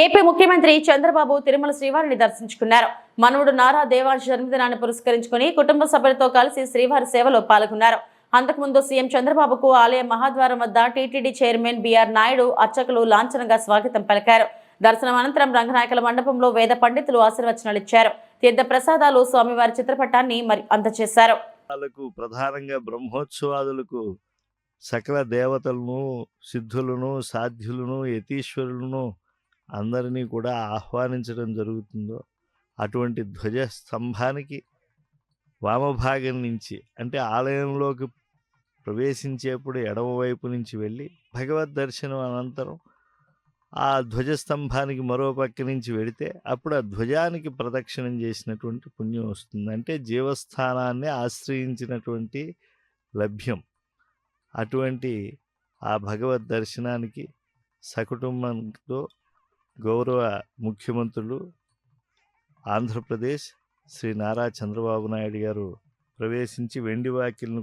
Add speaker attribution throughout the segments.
Speaker 1: AP ముఖ్యమంత్రి చంద్రబాబు తిరుమల శ్రీవారిని దర్శించుకున్నారు. మనవుడు నారా దేవాంశ జన్మదినాన్ని పురస్కరించుకుని కుటుంబ సభ్యులతో కలిసి శ్రీవారి సేవలో పాల్గొన్నారు. అంతకుముందు సీఎం చంద్రబాబుకు ఆలయ మహాద్వారం వద్ద టీటీడీ చైర్మన్ బీఆర్ నాయుడు అర్చకులు లాంఛనంగా స్వాగతం పలికారు. దర్శనం అనంతరం రంగనాయకుల మండపంలో వేద పండితులు ఆశీర్వచనాలు ఇచ్చారు. తీర్థ ప్రసాదాలు స్వామివారి చిత్రపటాన్ని మరి అందజేశారు.
Speaker 2: వాళ్ళకు ప్రధానంగా బ్రహ్మోత్సవాదులకు సకల దేవతలను సిద్ధులను సాధ్యులను యతీశ్వరులను అందరినీ కూడా ఆహ్వానించడం జరుగుతుందో అటువంటి ధ్వజ స్తంభానికి వామభాగం నుంచి అంటే ఆలయంలోకి ప్రవేశించేప్పుడు ఎడమవైపు నుంచి వెళ్ళి భగవద్ దర్శనం అనంతరం ఆ ధ్వజస్తంభానికి మరో పక్క నుంచి వెడితే అప్పుడు ఆ ధ్వజానికి ప్రదక్షిణం చేసినటువంటి పుణ్యం వస్తుంది. అంటే జీవస్థానాన్ని ఆశ్రయించినటువంటి లభ్యం. అటువంటి ఆ భగవద్ దర్శనానికి సకుటుంబంతో గౌరవ ముఖ్యమంత్రులు ఆంధ్రప్రదేశ్ శ్రీ నారా చంద్రబాబు నాయుడు గారు ప్రవేశించి వెండి వాకిల్ను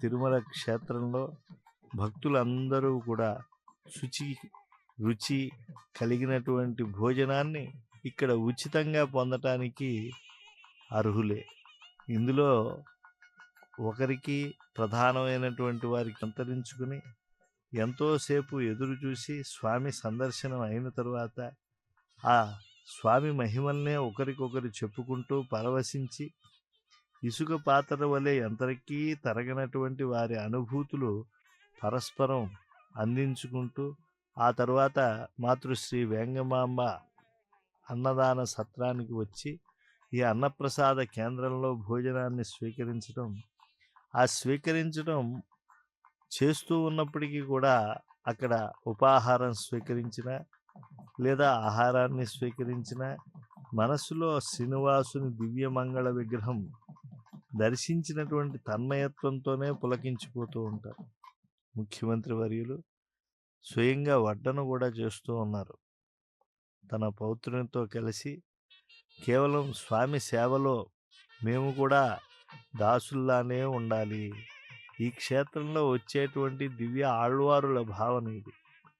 Speaker 2: తిరుమల క్షేత్రంలో భక్తులందరూ కూడా శుచి రుచి కలిగినటువంటి భోజనాన్ని ఇక్కడ ఉచితంగా పొందటానికి అర్హులే. ఇందులో ఒకరికి ప్రధానమైనటువంటి వారికి అంతరించుకుని ఎంతోసేపు ఎదురు చూసి స్వామి సందర్శనం అయిన తరువాత ఆ స్వామి మహిమల్నే ఒకరికొకరు చెప్పుకుంటూ పరవశించి ఇసుక పాత్ర వలె ఎంతరికీ తరగనటువంటి వారి అనుభూతులు పరస్పరం అందించుకుంటూ ఆ తర్వాత మాతృశ్రీ వేంగమాంబ అన్నదాన సత్రానికి వచ్చి ఈ అన్నప్రసాద కేంద్రంలో భోజనాన్ని స్వీకరించడం ఆ స్వీకరించడం చేస్తూ ఉన్నప్పటికీ కూడా అక్కడ ఉపాహారం స్వీకరించిన లేదా ఆహారాన్ని స్వీకరించిన మనసులో శ్రీనివాసుని దివ్యమంగళ విగ్రహం దర్శించినటువంటి తన్మయత్వంతోనే పులకించిపోతూ ఉంటారు. ముఖ్యమంత్రి వర్యులు స్వయంగా వడ్డన కూడా చేస్తూ ఉన్నారు. తన పౌత్రునితో కలిసి కేవలం స్వామి సేవలో మేము కూడా దాసుల్లానే ఉండాలి. ఈ క్షేత్రంలో వచ్చేటువంటి దివ్య ఆళ్వారుల భావన ఇది.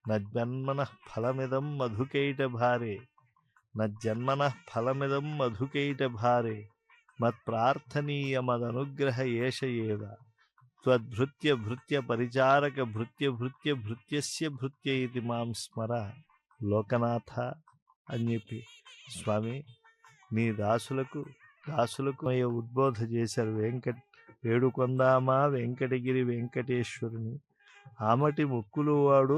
Speaker 2: నా జన్మన ఫలమిదం మధుకైట భారే. నజ్జన్మన ఫలమిదం మధుకైట భారే. మత్ప్రార్థనీయమదనుగ్రహ ఏష త్వద్భృత్య భృత్య పరిచారక భృత్య భృత్య భృత్యస్య భృత్య ఇది మాం స్మర. లోకనాథ అని చెప్పి. స్వామి నీ దాసులకు దాసులకు ఉద్బోధ చేశారు వెంకట వేడుకొందామా వెంకటగిరి వెంకటేశ్వరుని. ఆమటి ముక్కులు వాడు